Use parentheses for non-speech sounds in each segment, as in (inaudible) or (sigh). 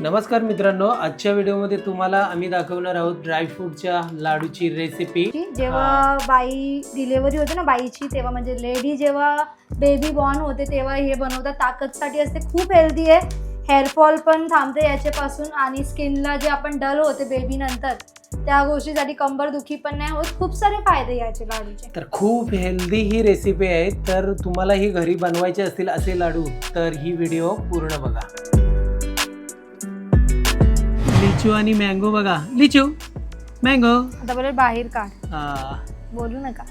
नमस्कार मित्रांनो आजच्या व्हिडिओमध्ये तुम्हाला आम्ही दाखवणार आहोत ड्रायफ्रूटच्या लाडूची रेसिपी जेव्हा बाई डिलेवरी होते ना बाईची तेव्हा म्हणजे लेडी जेव्हा बेबी बॉर्न होते तेव्हा हे बनवतात. ताकदसाठी असते खूप हेल्दी आहे. हेअरफॉल पण थांबते याच्यापासून आणि स्किनला जे आपण डल होते बेबी नंतर त्या गोष्टीसाठी कंबर दुखी पण नाही होत. खूप सारे फायदे याचे लाडूचे. तर खूप हेल्दी ही रेसिपी आहे. तर तुम्हाला ही घरी बनवायचे असतील असे लाडू तर ही व्हिडिओ पूर्ण बघा. लिचू आणि मँगो बघा. लिचू मँगो आता बरोबर बाहेर काढ. बोलू नका.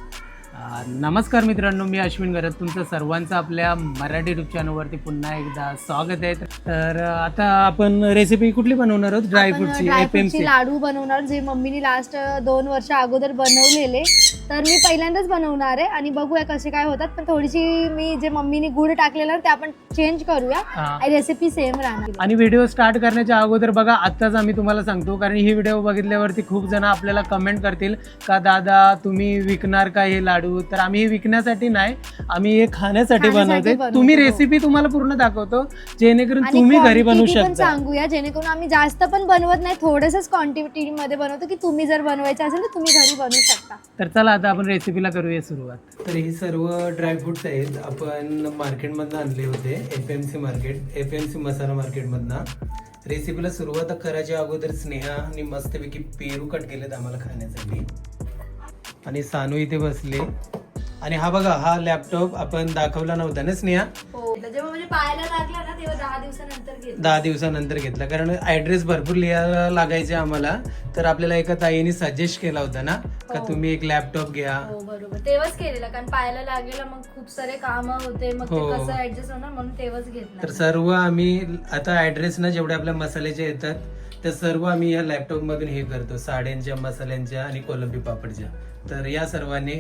नमस्कार मित्रांनो मी अश्विन गरज. तुमचं सर्वांचं आपल्या मराठी युट्यूब चॅनलवरती पुन्हा एकदा स्वागत आहे. तर आता आपण रेसिपी कुठली बनवणार आहोत? ड्रायफ्रूटची एफ एम ड्रायफ्रूटची लाडू बनवणार जे मम्मीने लास्ट दोन वर्ष अगोदर बनवलेले. तर मी पहिल्यांदाच बनवणार आहे आणि बघूया कसे काय होतात. पण थोडीशी मी जे मम्मीने गुड टाकलेलं ना ते आपण चेंज करूया. रेसिपी सेम राहणार. आणि व्हिडिओ स्टार्ट करण्याच्या अगोदर बघा आत्ताच आम्ही तुम्हाला सांगतो कारण ही व्हिडिओ बघितल्यावरती खूप जण आपल्याला कमेंट करतील का दादा तुम्ही विकणार का हे लाडू? तर आम्ही हे विकण्यासाठी नाही आम्ही हे खाण्यासाठी खाण्यासाठी बनवते बनवतो, तुम्ही हो. रेसिपी तुम्हाला पूर्ण दाखवतो जेणेकरून आणि तुम्ही घरी बनवू पण शकता. सांगूया जेणेकरून आम्ही जास्त पण बनवत नाही थोडंसंच क्वांटिटी मध्ये बनवतो की तुम्ही जर बनवायचं असेल तर तुम्ही घरी बनवू शकता. तर चला आता आपण रेसिपीला करूया सुरुवात. तर हे सर्व ड्रायफ्रुट्स आहेत. आपण मार्केटमधनं आणले होते F M C market F M C मसाला मार्केटमधनं रेसिपीला सुरुवात करायच्या अगोदर स्नेहाने मस्तपैकी पेरू कट केलेत आम्हाला खाण्यासाठी. आणि सानू इथे बसले. आणि हा बघा हा लॅपटॉप आपण दाखवला नव्हता ना स्नेहा? हो जेव्हा म्हणजे पाहायला लागला ना तेव्हा दहा दिवसानंतर घेतलं. दहा दिवसानंतर घेतला. कारण ऍड्रेस भरपूर लिहायला लागायचे आम्हाला. तर आपल्याला एका ताईने सजेस्ट केला होता ना का हो. तुम्ही एक लॅपटॉप घ्या. हो बरोबर. तेव्हाच केलेलं कारण पाहायला लागलेलं मग खूप सारे काम होते मग ते हो. कसं ऍडजस्ट होणार म्हणून तेव्हाच तर घेतलं सर्व आम्ही आता ऍड्रेस ना जेवढे आपल्या मसाल्याचे येतात त्या सर्व आम्ही या लॅपटॉप मधून हे करतो. साड्यांच्या मसाल्यांच्या आणि कोलंबी पापडच्या. तर या सर्वांनी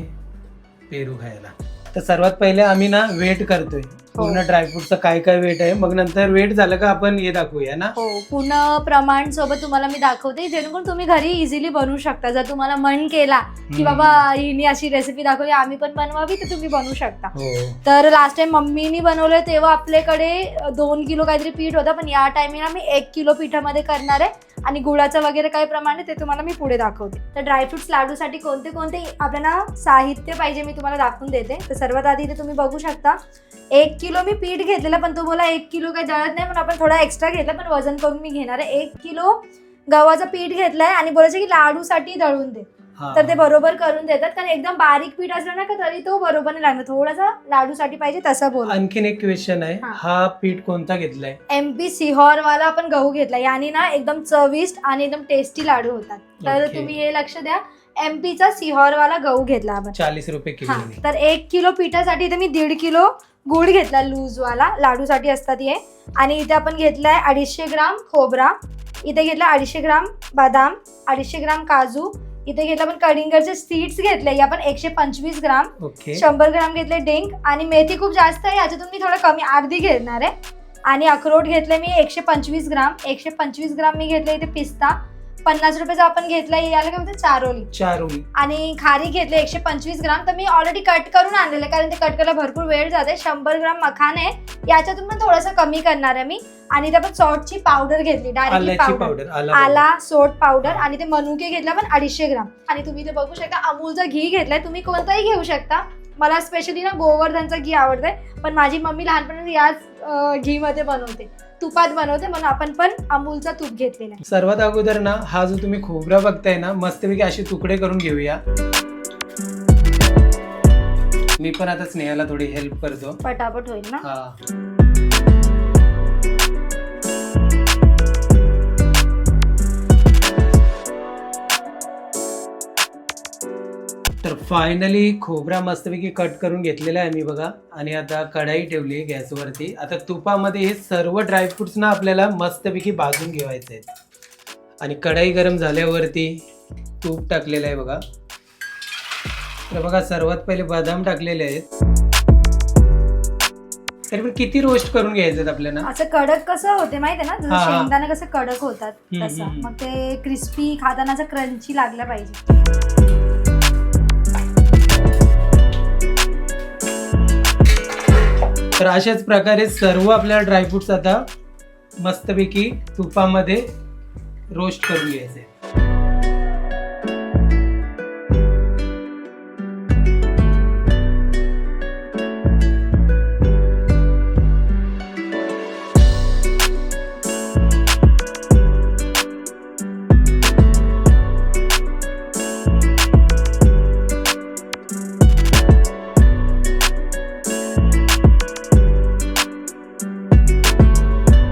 पेरू खायला. तर सर्वात पहिले आम्ही ना वेट करतोय. पूर्ण ड्रायफ्रुटचं काय काय वेट आहे? मग नंतर वेट झालं का आपण हे दाखवूया ना? हो पूर्ण प्रमाण सोबत तुम्हाला मी दाखवते जेणेकरून तुम्ही घरी इझिली बनवू शकता. जर तुम्हाला मन केला की. बाबा हिने अशी रेसिपी दाखवली आम्ही पण बनवावी तर तुम्ही बनवू शकता. हो. तर लास्ट टाइम मम्मीनी बनवलं तेव्हा आपल्याकडे दोन किलो काहीतरी पीठ होतं पण या टायमिंगला मी एक किलो पिठामध्ये करणार आहे. आणि गुळाचं वगैरे काही प्रमाण आहे ते तुम्हाला मी पुढे दाखवते. तर ड्रायफ्रुट्स लाडूसाठी कोणते कोणते आपल्याला साहित्य पाहिजे मी तुम्हाला दाखवून देते. तर सर्वात आधी इथे तुम्ही बघू शकता एक किलो मी पीठ घेतलेलं पण तुम्हाला एक किलो काही जळत नाही पण आपण थोडा एक्स्ट्रा घेतला पण वजन करून मी घेणार आहे. एक किलो गव्हाचं पीठ घेतलंय आणि बोलायचं की लाडूसाठी दळून दे. तर ते बरोबर करून देतात कारण एकदम बारीक पीठ असलं ना का तरी तो बरोबर नाही लागणार. थोडासा लाडूसाठी पाहिजे तसं बोल. आणखीन एक क्वेश्चन आहे हा. पीठ कोणता घेतलाय? एम पी सिहोर वाला आपण गहू घेतला याने ना एकदम चविष्ट आणि एकदम टेस्टी लाडू होतात. तर. तुम्ही हे लक्ष द्या एम चा सिहोर वाला गहू घेतला आपण. चाळीस रुपये किलो तर एक किलो पिठासाठी मी दीड किलो गुळ घेतला लूज वाला लाडूसाठी असतात हे. आणि इथे आपण घेतलाय अडीचशे ग्राम खोबरा. इथे घेतला अडीचशे ग्राम बदाम अडीचशे ग्राम काजू. इथे घेतला आपण कडिंगरचे सीड्स घेतले हे आपण एकशे पंचवीस ग्राम. शंभर ग्राम घेतले डिंक आणि मेथी खूप जास्त आहे याच्यातून मी थोडं कमी अर्धी घेणार आहे. आणि अक्रोट घेतले मी एकशे पंचवीस ग्राम. एकशे पंचवीस ग्राम मी घेतले इथे पिस्ता. पन्नास रुपयाचा आपण घेतला याला काय म्हणते चारोली चार उली आणि खारी घेतले एकशे पंचवीस ग्राम तर मी ऑलरेडी कट करून आणलेलं आहे, कारण ते कट करायला भरपूर वेळ जाते. शंभर ग्राम मखाने याच्यातून पण थोडंसं कमी करणार आहे मी. आणि ते आपण सॉल्टची पावडर घेतली डायरेक्टली आल्याची पावडर पावडर आला आला सोट पावडर आणि ते मनुके घेतला पण अडीचशे ग्राम. आणि तुम्ही ते बघू शकता अमूलचा घी घेतलाय. तुम्ही कोणताही घेऊ शकता. मला स्पेशली ना गोवर्धनचं घी आवडतंय. पण माझी मम्मी लहानपणी याच घी मध्ये बनवते. तुपात बनवते म्हणून आपण पण अमूलचा तूप घेतलेला आहे सर्वात अगोदर ना हा जो तुम्ही खोबरा बघताय ना मस्तपैकी असे तुकडे करून घेऊया. मी पण आता स्नेहाला थोडी हेल्प करतो. पटापट होईल ना? हा. फायनली खोबरा मस्तपैकी कट करून घेतलेला आहे मी बघा. आणि आता कढाई ठेवली गॅसवरती. आता तुपामध्ये हे सर्व ड्रायफ्रुट्स ना आपल्याला मस्तपैकी भाजून घ्यायचे आहेत. आणि कढाई गरम झाल्यावरती तूप टाकलेलं आहे बघा. तर बघा सर्वात पहिले बदाम टाकलेले आहेत. तरी पण किती रोस्ट करून घ्यायचे आपल्याला? असं कडक कसं होते माहिती आहे ना? जसं. शेंगदाणे कसं कडक होतात तसं. मग ते क्रिस्पी खाताना क्रंची लागलं पाहिजे. तर अशाच प्रकारे सर्व आपल्या ड्रायफ्रुट्स आता मस्तपैकी तुपामध्ये रोस्ट करून घ्यायचे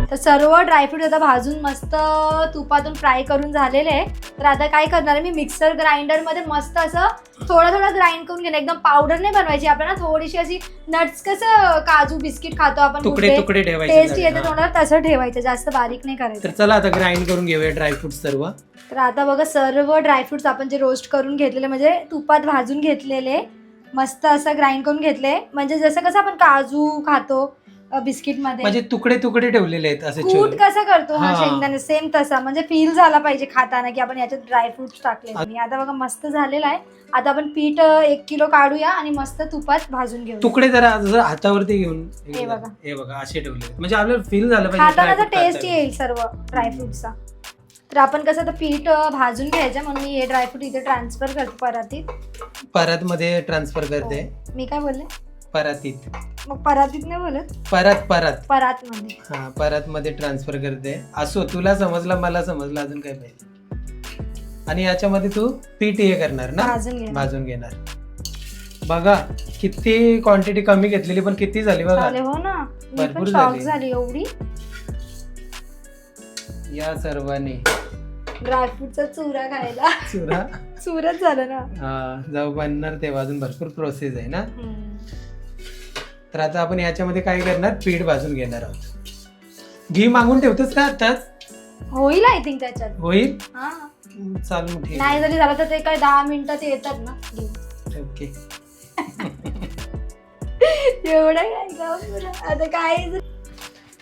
तर सर्व ड्रायफ्रूट आता भाजून मस्त तुपातून फ्राय करून झालेले आहे. तर आता काय करणार आहे मी? मिक्सर ग्राइंडरमध्ये मस्त असं थोडं थोडं ग्राइंड करून घेणं एकदम पावडर नाही बनवायची आपल्याला. थोडीशी अशी नट्स कसं काजू बिस्किट खातो आपण तुकडे तुकडे ठेवायचे टेस्ट. येते. तोंडाला तसं ठेवायचं. जास्त बारीक नाही तर करायचं चला आता ग्राइंड करून घेऊया ड्रायफ्रूट सर्व. तर आता बघा सर्व ड्रायफ्रुट्स आपण जे रोस्ट करून घेतलेले म्हणजे तुपात भाजून घेतलेले मस्त असं ग्राइंड करून घेतले. म्हणजे जसं कसं आपण काजू खातो बिस्किटमध्ये म्हणजे तुकडे तुकडे ठेवलेले आहेत असे कूट छोले. कसा करतो हा हा. शेंगदाणे? सेम तसा. म्हणजे फील झाला पाहिजे खाताना की आपण याच्यात ड्रायफ्रुट्स टाकले आणि आता बघा मस्त झालेला आहे. आता आपण पीठ अं, एक किलो काढूया आणि मस्त तुपात भाजून घेऊ तुकडे जरा जर हातावरती घेऊन हे बघा. हे बघा असे ठेवले म्हणजे आपल्याला फील झालं पाहिजे खाताना fruit टेस्ट. येईल सर्व ड्रायफ्रुटचा तर आपण कसं आता पीठ अं, भाजून घ्यायचं म्हणून मी हे ड्रायफ्रूट इथे ट्रान्सफर करते परातीत. परात मध्ये ट्रान्सफर करते मी काय बोलले? परातीत. मग परातीत नाही बोलत? परत परत. परात मध्ये हा परत मध्ये ट्रान्सफर करते. असो तुला समजलं मला समजलं अजून काय पाहिजे आणि याच्यामध्ये तू हे करणार ना? भाजून घे भाजून घेणार. बघा किती क्वांटिटी कमी घेतलेली पण किती झाली बघा. चालेल हो ना? मी पण भरपूर शॉक झाली. झाली एवढी. या सर्वांनी. ड्रायफ्रुटचा चुरा खायला. चुरा? चुरच झालं ना. हा, जाऊ बनणार तेव्हा अजून भरपूर प्रोसेस आहे ना? हम्म. तर आता आपण याच्यामध्ये काय करणार? पीठ भाजून घेणार आहोत. घी मागून ठेवतोस का आताच होईल आय थिंक त्याच्यात. होईल? हा. चाल ठीक नाही जरी झालं तर ते काय दहा मिनिटात येतात ना. ओके. (laughs) एवढं काय. आता काय?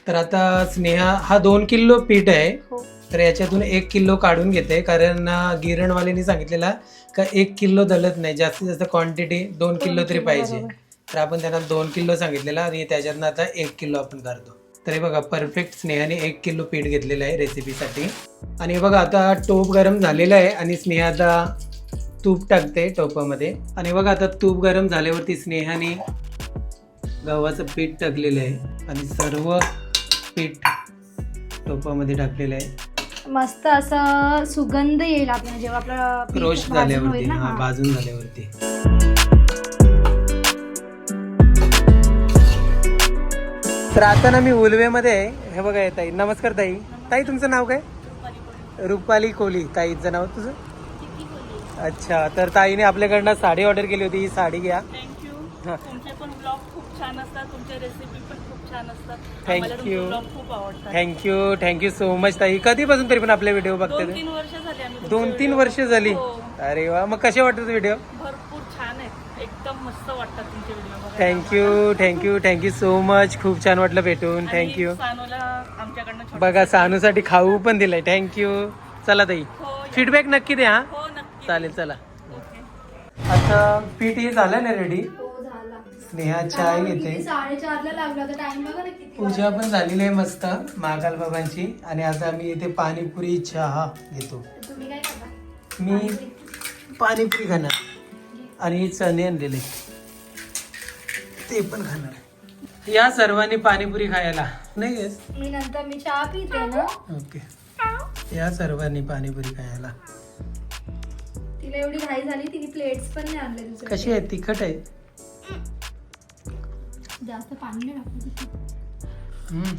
तर आता स्नेहा हा दोन किलो पीठ आहे. हो. तर याच्यातून एक किलो काढून घेते. कारण अं, गिरणवाल्यांनी सांगितलेला का एक किलो दलत नाही. जास्तीत जास्त क्वांटिटी दोन किलो तरी पाहिजे. बरोबर. तर आपण त्यांना दोन किलो सांगितलेला आणि त्याच्यातनं आता एक किलो आपण करतो. तर हे बघा परफेक्ट स्नेहाने एक किलो पीठ घेतलेलं आहे रेसिपीसाठी आणि बघा आता टोप गरम झालेला आहे आणि स्नेहा आता तूप टाकते टोपामध्ये. आणि बघा आता तूप गरम झाल्यावरती स्नेहाने गव्हाचं पीठ टाकलेलं आहे आणि सर्व पीठ टोपामध्ये टाकलेलं आहे. मस्त असं सुगंध येईल आपल्याला जेव्हा आपलं रोस्ट झाल्यावरती हा. भाजून झाल्यावरती. तर आता ना मी उलवेमध्ये आहे. हे बघा ताई नमस्कार ताई. ताई तुमचं नाव काय? रुपाली कोहली ताईचं नाव तुझं? अच्छा तर ताईने आपल्याकडनं साडी ऑर्डर केली होती ही साडी घ्या. Thank you thank you thank you so much ताई. कधीपासून तरी पण आपले व्हिडिओ बघते दोन? तीन वर्ष झाली हो. अरे वा मग कसे वाटतात व्हिडिओ भरपूर छान आहेत एकदम मस्त वाटतात तुमचे video thank you thank you thank you so much खूप छान वाटलं भेटून. थँक्यू सानूला आमच्याकडनं छोटं- बघा सानूसाठी खाऊ पण दिलंय. थँक्यू चला ताई. हो. फीडबॅक नक्की द्या हा. हो नक्की. चालेल चला. ओके. आता पीठ हे झालं ना रेडी हो, झाला. स्नेहा चाय किती घेते. साडेचारला लागला होता. टाइम बघा ना किती पूजा पण झालेली आहे मस्त महाकाल बाबांची. आणि आता मी इथे पाणीपुरी चहा घेतो. मी पाणीपुरी खाणार. आणि चणे आणलेले. ते पण खाणार या सर्वांनी पाणीपुरी खायला. नाही येस मी नंतर मी चहा पिते ना. ओके. या सर्वांनी पाणीपुरी खायला. तिला एवढी घाई झाली तिने प्लेट्स पण नाही आणले दुसरे कशी आहे? तिखट आहे. जास्त पाणी नाही टाकलं.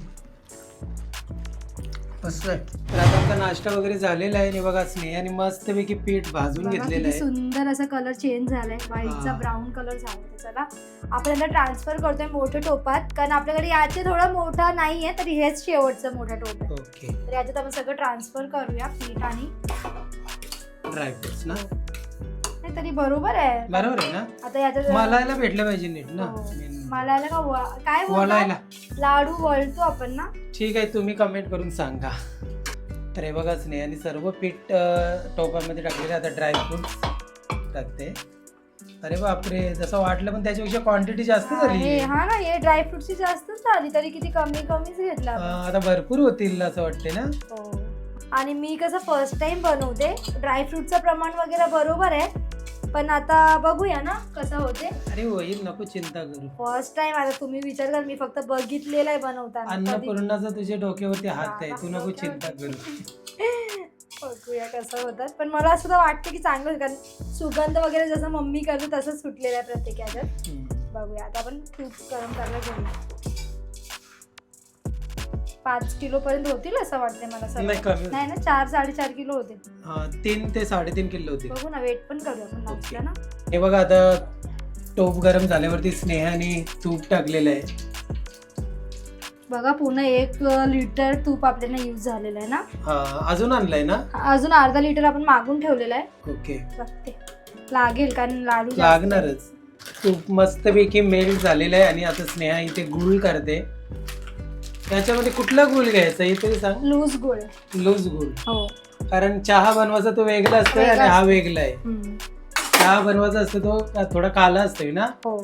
मस्त आहे? तर आता आमचा नाश्ता वगैरे झालेला आहे आणि बघा स्नेहाने मस्तपैकी पीठ भाजून बघा घेतलेलं किती आहे. सुंदर असा कलर चेंज झालाय. व्हाईटचा हा. ब्राऊन कलर झाला चला आपण आता ट्रान्सफर करतोय मोठ्या टोपात कारण आपल्याकडे याचे थोडं मोठा नाहीये तर हेच शेवटचं मोठा टोप आहे. ओके. तर याच्यात आपण सगळं ट्रान्सफर करूया पीठ आणि ड्रायफ्रुट्स ना? नाही तरी बरोबर आहे. बरोबर आहे ना? आता याच्यात मला याला भेटलं पाहिजे नीट ना. हो. मेन. मला याला का व- काय वळायला बोलतात लाडू वळतो आपण ना? ठीक आहे तुम्ही कमेंट करून सांगा. तर हे बघा स्नेहाने सर्व पीठ अं, टोपामध्ये टाकलेले आता ड्रायफ्रुट्स टाकते अरे बापरे जसं वाटलं पण त्याच्यापेक्षा क्वांटिटी जास्त झाली. हे हा ना हे ड्रायफ्रुटची जास्तच झाली तरी किती कमी कमीच घेतला आपण. आता भरपूर होतील असं वाटते ना? हो. आणि मी कसं फर्स्ट टाइम बनवते ड्रायफ्रुटचं प्रमाण वगैरे बरोबर आहे पण आता बघूया ना कसं होते. अरे होईल नको चिंता करू. फर्स्ट टाइम आता तुम्ही विचार कर मी फक्त बघितलेलं आहे बनवताना कधी- अन्नपूर्णाचा तुझ्या डोक्यावरती हात आहे तू नको चिंता करू. (laughs) बघूया कसं होतात. पण मला सुद्धा वाटतं की चांगलं होईल कारण सुगंध वगैरे जसं मम्मी करते तसंच सुटलेलं आहे प्रत्येक ह्याच्यात हम्म. बघूया आता आपण तूप गरम करायला घेऊया. पाच किलो पर्यंत होतील असं वाटतंय मला. नाही कमी नाही ना चार साडेचार किलो होते तीन ते साडेतीन किलो होते बघू ना वेट पण करूया आपण ना हे बघा आता टोप गरम झाल्यावरती स्नेहाने तूप टाकलेलं आहे. बघा पूर्ण एक लिटर तूप आपल्याला यूज झालेलं आहे ना? हा अजून आणलंय ना? अजून अर्धा लिटर आपण मागून ठेवलेलं आहे. ओके. बघते. लागेल कारण लाडू जास्त- लागणारच. तूप मस्तपैकी मेल्ट झालेलं आहे आणि आता स्नेहा इथे गुळ करते. त्याच्यामध्ये कुठला गुळ घ्यायचा हे तरी सांग? लूज गुळ. लूज गुळ. हो. कारण चहा बनवायचा तो वेगळा वेगळा आणि हा असतो. वेगळा आहे. हम्म. चहा बनवायचा असतो तो थोडा काला असतोय ना? हो.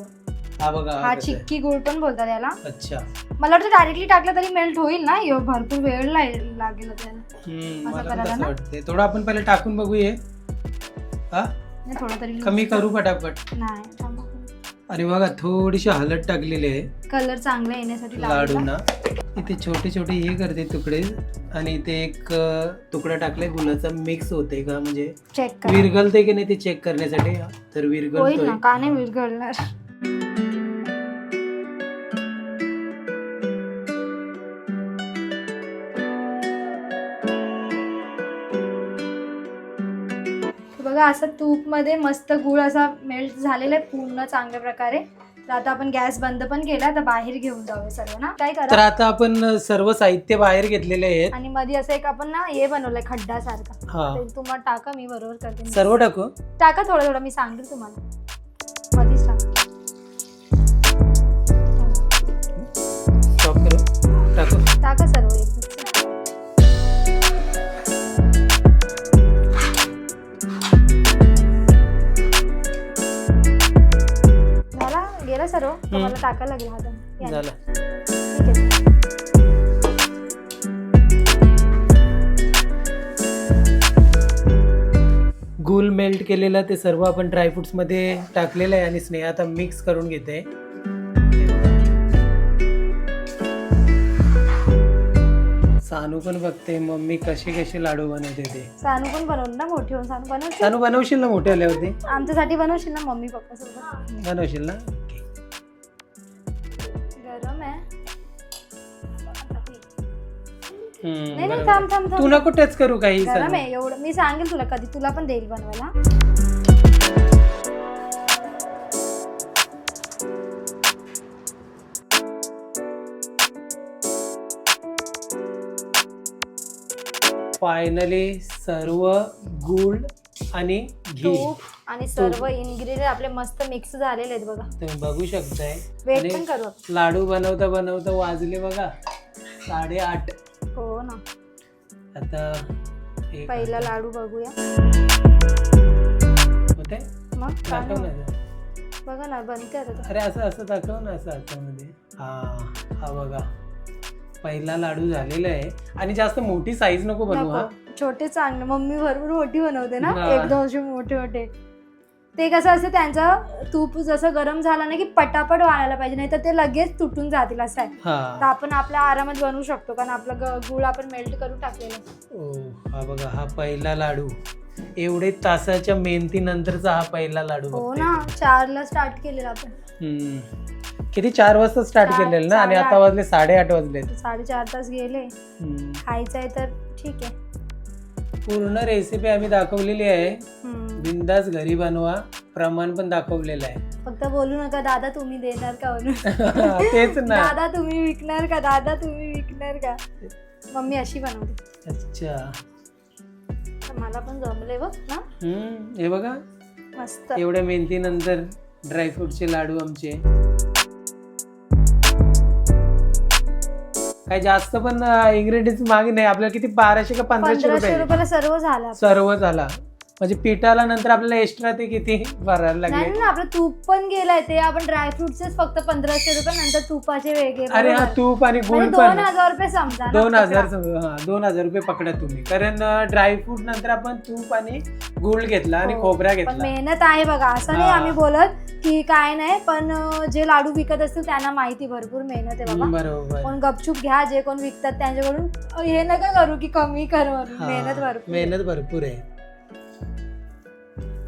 हा बघा हा हा कसा आहे. चिक्की गुळ पण बोलतात याला. अच्छा. मला वाटतं डायरेक्टली टाकलं तरी मेल्ट होईल ना? यो भरपूर वेळ लागेल त्याला हम्म, असं मला पण करायला तसं ना? वाटतंय. थोडं आपण पहिले टाकून बघूया. हा? नाही, थोडं तरी कमी करू. पटापट. नाही थांबा. आणि बघा थोडीशी हलत टाकलेली आहे. कलर चांगला येण्यासाठी लाडू लाडूला. ना इथे छोटे छोटे हे करते तुकडे. आणि इथे एक अ, तुकडा टाकलाय गुलाचा मिक्स होते का? म्हणजे चेक कर. विरगलते की नाही ते चेक करण्यासाठी? तर होईल ना का नाही विरघळणार? बघा असं तूपमध्ये मस्त गुळ असा मेल्ट झालेला आहे पूर्ण चांगल्या प्रकारे. तर आता आपण गॅस बंद पण केला आता बाहेर घेऊन जाऊया सर्व ना काय तर करा आता आपण सर्व साहित्य बाहेर घेतलेले आहेत. आणि मध्ये असं एक आपण ना हे बनवलंय खड्डा सारखा हा तुम्हाला टाका मी बरोबर करते. सर्व टाकू? टाका थोडं थोडं मी सांगेल तुम्हाला. मध्येच टाका. स्टॉप करू. टाकू? टाका सर्व एकदम टाकायला लागेल या. झालं. ठीक आहे गुल मेल्ट केलेलं ते सर्व आपण ड्रायफ्रुट्समध्ये टाकलेलं आहे आणि स्नेहा आता मिक्स करून घेते. सानू पण बघते मम्मी कसे कसे लाडू बनवते ते. सानू पण बनवून ना मोठी होऊन सानू बनवशील? सानू बनवशील ना मोठे आल्यावरती? आमच्यासाठी बनवशील ना मम्मी पप्पा सोबत बनवशील ना? हम्म, नाही नाही बरोबर. थांब थांब तू थांब. नको टच करू काही गरम सानू. आहे एवढं मी सांगेल तुला कधी. तुला पण देईल बनवायला. फायनली सर्व गुळ आणि घी. तूप आणि सर्व इन्ग्रेडियंट आपले मस्त मिक्स झालेले आहेत बघा. तुम्ही बघू शकताय. वेट आणि पण करू आपण. लाडू बनवता बनवता वाजले बघा. साडेआठ. हो ना. आता एक पहिला लाडू बघूया. होते? मग काय दाखव. ना बघा ना बनते आता. तो. अरे असं असं दाखव ना असं हातामध्ये हा हा बघा. पहिला लाडू झालेला आहे. आणि जास्त मोठी साईज नको बनवू हा. नको छोटे चांगले. मम्मी भरपूर मोठी बनवते ना. हा. एकदम असे मोठे मोठे. ते कसं असतं त्यांचं तूप जसं गरम झालं ना की पटापट वाळायला पाहिजे नाही तर ते लगेच तुटून जातील असं आहे. तर हा आपण आपल्या आरामात बनवू शकतो कारण आपलं ग- गुळ आपण मेल्ट करून टाकलेलं. ओ हा बघा हा पहिला लाडू. एवढे तासाच्या मेहनतीनंतरचा हा पहिला लाडू हो बघते. ना चारला स्टार्ट केलेलं आपण. हम्म. किती चार वाजता स्टार्ट चार- केलेलं ना? आणि आता. वाजले साडेआठ वाजले साडेचार तास गेले. खायचं आहे तर ठीक आहे. पूर्ण रेसिपी आम्ही दाखवलेली आहे. बिंदास घरी बनवा. प्रमाण पण दाखवलेलं आहे. फक्त बोलू नका दादा तुम्ही देणार का म्हणून? (laughs) तेच ना. दादा तुम्ही विकणार का? दादा तुम्ही विकणार का? मम्मी अशी बनवते. अच्छा. तर मला पण जमले बघ ना हम्म हे बघा. मस्त. एवढ्या मेहनतीनंतर ड्रायफ्रूटचे लाडू आमचे. काय जास्त पण इन्ग्रेडियंट्स मागे नाही. आपल्याला किती बाराशे का पंधराशे पंधराशे रुपये? रुपयाला सर्व झालं. सर्व झाला. म्हणजे पिठाला नंतर आपल्याला एक्स्ट्रा ते किती भरायला नाही लागले ना आपलं तूप पण गेलाय ते आपण ड्रायफ्रुटचे फक्त पंधराशे रुपये नंतर तुपाचे वेगळे अरे हा बरोबर. तूप आणि गुळ म्हणजे पण दोन हजार रुपये समजा ना दोन हजार. हा दोन हजार रुपये पकडा तुम्ही कारण ड्रायफ्रूट नंतर आपण तूप आणि गुळ घेतला आणि हो. पण घेतला मेहनत आहे बघा असं नाही हा. आम्ही बोलत की काय नाही पण अं, जे लाडू विकत असतील त्यांना माहिती भरपूर मेहनत आहे बाबा बरोबर कोण गपचूप घ्या जे कोण विकतात त्यांच्याकडून अं, हे नका करू की कमी कर हा, मेहनत भरपूर आहे. मेहनत भरपूर आहे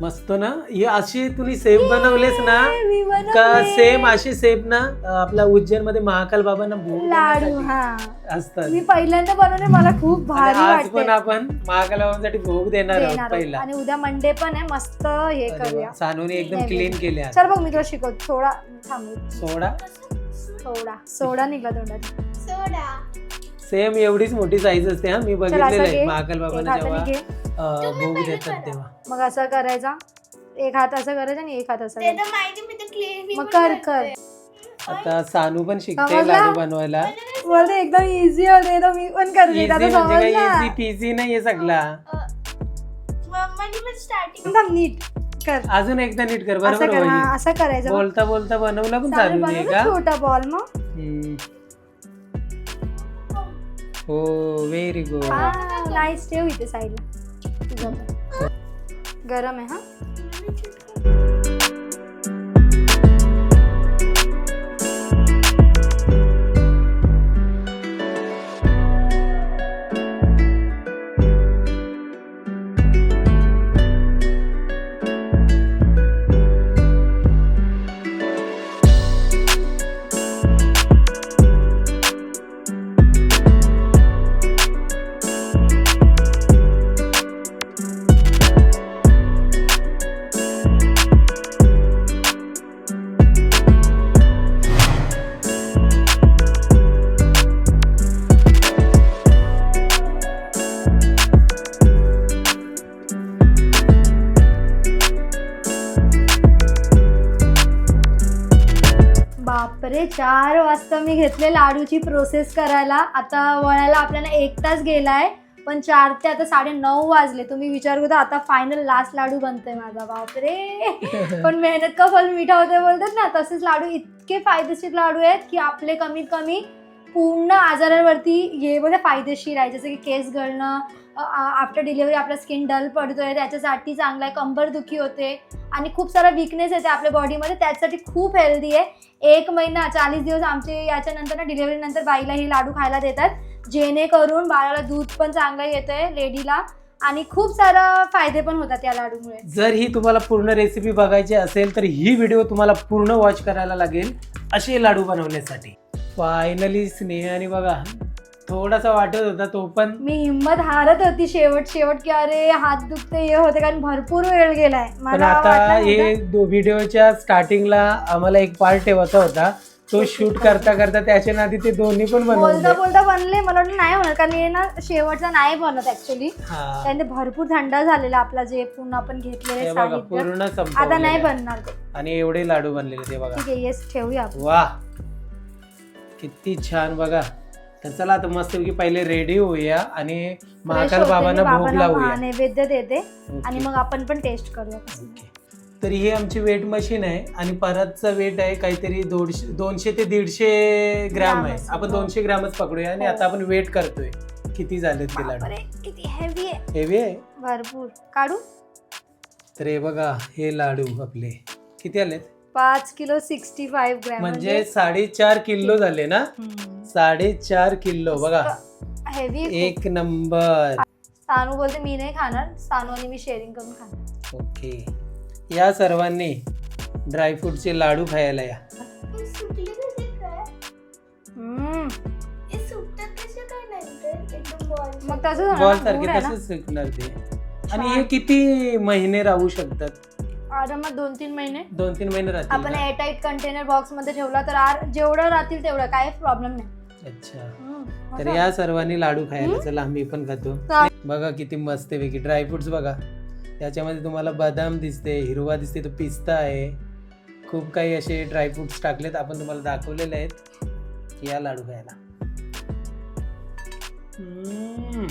मस्त ना? हे अशी तुम्ही सेब बनवलेस ना? ए, मी बनवले. का सेम अशी सेब ना आपल्या उज्जैनमध्ये महाकाल बाबांना भोग लाडू देण्यासाठी हा. असतात मी पहिल्यांदा बनवले मला खूप आणि भारी आज पण वाटते आपण महाकाल बाबांसाठी भोग देणार आहोत देणार पहिला. आणि उद्या मंडे पण आहे मस्त हे अरे करूया. सानूने एकदम. क्लीन केले आज. चल बघ मी तुला शिकवतो. सोडा थांबू. सोडा. सोडा. सोडा निघला तोंडात. सेम एवढीच मोठी साईज असते हा. मी चल बघितलेलं असं आहे घे. महाकाल एक बाबांना हाताने जेव्हा घे. अं, भोग देतात तेव्हा. मग असं करायचा एक हात असं करायचा आणि एक हात असं ते करायचा. तर माहिती मी तर क्लिअर मग कर कर. आता सानू पण शिकते समजला? लाडू बनवायला. बोलते एकदम इझी होते तर. मी पण करू इझी शकते आता म्हणजे समजला? इझी पिझी नाहीये सगळा. मम्मानी पण स्टार्टिंग थांब नीट कर. अजून एकदा नीट कर असं बरोबर कर हा असं करायचं. बोलता बोलता बनवलं पण चालू आहे बनवलं का? छोटा बॉल मग. हम्म. हो व्हेरी गुड नाईस ठेव इथे साईडला गरम आहे हा बापरे चार वाजता मी घेतले लाडूची प्रोसेस करायला. आता वळायला आपल्याला एक तास गेलाय पण चार ते आता साडे नऊ वाजले. तुम्ही विचार करता आता फायनल लास्ट लाडू बनतोय माझा. बापरे! (laughs) पण मेहनत का फल मिठा होते बोलतात ना तसेच लाडू इतके फायदेशीर लाडू आहेत की आपले कमीत कमी पूर्ण आजारांवरती हे बघा फायदेशीर आहे. जसं की केस गळणं आफ्टर डिलिव्हरी आपला स्किन डल पडतोय त्याच्यासाठी चांगला आहे कंबर दुखी होते आणि खूप सारा विकनेस येते आपल्या बॉडीमध्ये त्याच्यासाठी खूप हेल्दी आहे. एक महिना चाळीस दिवस आमचे याच्यानंतर ना डिलिव्हरी नंतर बाईला हे लाडू खायला देतात. जेणेकरून बाळाला दूध पण चांगलं येतंय लेडीला आणि खूप सारा फायदे पण होतात या लाडूमुळे. जर ही तुम्हाला पूर्ण रेसिपी बघायची असेल तर ही व्हिडिओ तुम्हाला पूर्ण वॉच करायला लागेल असे लाडू बनवण्यासाठी. फायनली स्नेहाने बघा. थोडासा वाटत होता तो पण. मी हिंमत हारत होती शेवट शेवट की अरे हात दुखते हे होते कारण भरपूर वेळ गेलाय. पण मला आता वाटलं हे नव्हतं. व्हिडिओच्या स्टार्टिंगला आम्हाला एक पार्ट ठेवायचा होता. तो शूट करता करता त्याच्या नादी ते दोन्ही पण बोलता बनवले बोलता बनले. मला वाटलं नाही होणार कारण हे ना शेवटचा नाही बनत ऍक्च्युली हा. त्याने भरपूर थंड झालेला आपला जे पूर्ण आपण घेतलेले बघा साहित्य. पूर्ण आता नाही संपवलेलं आहे. बनणार ते. आणि एवढे लाडू बनलेले ते बघा. ठीक आहे येस ठेवूया आपण. वा किती छान बघा. तर चला आता मस्तपैकी पहिले रेडी होऊया आणि महाकाल बाबांना भोग लावूया नैवेद्य देते. आणि मग आपण पण टेस्ट करूया. ओके. तर ही आमची वेट मशीन आहे आणि परतचं वेट आहे काहीतरी दोनशे दोनशे ते दीडशे ग्रॅम आहे आपण. दोनशे ग्रॅमच पकडूया आणि हो. आता आपण वेट करतोय किती झालेत ते लाडू किती हेवी आहे हेवी आहे भरपूर काढू तर हे बघा हे लाडू आपले किती आलेत पाच किलो सिक्स्टी फाईव्ह ग्रॅम म्हणजे साडेचार किलो झाले ना? साडेचार किलो बघा. हेवी एक नंबर. सानू बोलते मी नाही खाणार सानू आणि मी शेअरिंग करून खाणार. ओके. या सर्वांनी ड्रायफ्रूटचे लाडू खायला या. हे मग होणार बॉल सारखे? तसेच शिकणार ते. आणि हे किती महिने राहू शकतात? आरामात दोन तीन महिने? दोन तीन महिने राहतील आपण? एअरटाईट कंटेनर बॉक्समध्ये ठेवला तर आर जेवढं राहतील तेवढं काय प्रॉब्लेम नाही. अच्छा. हम्म. तर. या सर्वांनी लाडू खायला चला आम्ही पण खातो. चा- बघा किती मस्त पैकी. ड्रायफ्रुट्स बघा. त्याच्यामध्ये तुम्हाला बदाम दिसते हिरवा दिसते तो पिस्ता आहे. खूप काही असे ड्रायफ्रुट्स टाकलेत आपण तुम्हाला दाखवलेले आहेत. या लाडू खायला. हम्म.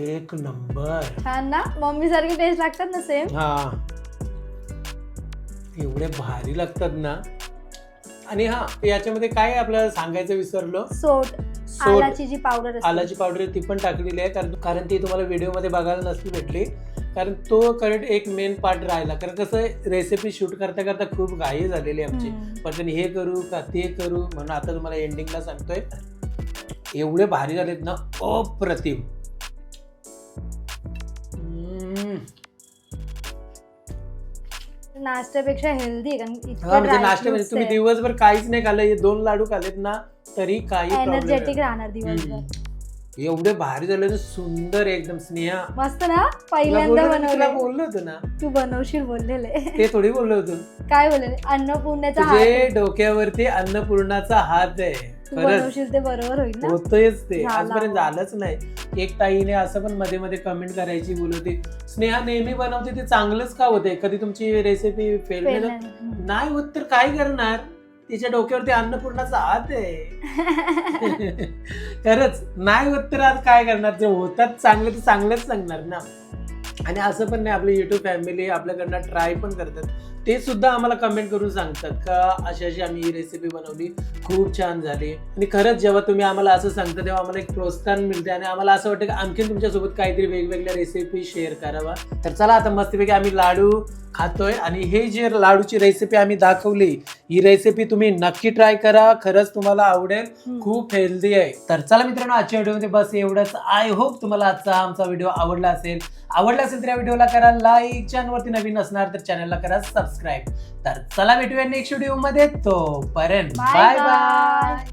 एक नंबर. छान ना? मम्मी सारखी टेस्ट लागतात ना सेम हा. एवढे भारी लागतात ना. आणि हा याच्यामध्ये काय आपल्याला सांगायचं विसरलो? सोट सोट आलाची जी पावडर असते. आलाची पावडर ती पण टाकलेली आहे कारण कारण ती तुम्हाला व्हिडिओमध्ये बघायला नसती भेटली. कारण तो करेक्ट एक मेन पार्ट राहिला. कारण कसं रेसिपी शूट करता करता खूप घाई झालेली आहे आमची. हम्म. पण हे करू का ते करू म्हणून आता तुम्हाला एंडिंगला सांगतोय. एवढे भारी झालेत ना अप्रतिम. नाश्त्यापेक्षा हेल्दी कारण हा इतकं म्हणजे dry नाश्ता म्हणजे fruits तुम्ही आहे. दिवसभर काहीच नाही खाल्लं हे दोन लाडू खाल्लेत ना तरी काही problem एनर्जेटिक. राहणार दिवसभर हम्म. एवढे भारी झाले सुंदर एकदम स्नेहा मस्त ना पहिल्यांदा बोललो ना- तुला बनवले बोललो होतो ना तू बनवशील बोललेले ते थोडी बोललो होतो काय बोललेले अन्नपूर्णेचा तुझे. डोक्यावरती अन्नपूर्णाचा हात आहे तू बनवशील ते बरोबर होईल ना? होतोयच ते. झाला. आजपर्यंत झालंच नाही. एक ताईने असं पण मध्ये मध्ये कमेंट करायची बोलवते स्नेहा नेहमी बनवते ते चांगलंच का होते कधी तुमची रेसिपी फेल नाही. होत तर काय करणार? तिच्या डोक्यावरती अन्नपूर्णाचा हात आहे. (laughs) खरंच नाही होत तर आज काय करणार? जर होतात चांगले तर चांगलंच सांगणार ना. आणि असं पण नाही आपली युट्यूब फॅमिली आपल्याकडनं ट्राय पण करतात. ते सुद्धा आम्हाला कमेंट करून सांगतात का अशी अशी आम्ही ही रेसिपी बनवली खूप छान झाली. आणि खरंच जेव्हा तुम्ही आम्हाला असं सांगता तेव्हा आम्हाला एक प्रोत्साहन मिळते आणि आम्हाला असं वाटतं की आणखीन तुमच्यासोबत काहीतरी वेगवेगळ्या रेसिपी शेअर करावा. तर चला आता मस्तपैकी आम्ही लाडू खातोय आणि हे जे लाडूची रेसिपी आम्ही दाखवली ही रेसिपी तुम्ही नक्की ट्राय करा. खरंच तुम्हाला आवडेल. खूप हेल्दी आहे. तर चला मित्रांनो आजच्या व्हिडिओमध्ये बस एवढंच. आय होप तुम्हाला आजचा आमचा व्हिडिओ आवडला असेल. आवडला असेल तर या व्हिडिओला करा लाईक चॅनलवरती नवीन असणार तर चॅनलला करा सबस्क्राईब तर चला भेटूया नेक्स्ट व्हिडिओमध्ये. तोपर्यंत बाय. बाय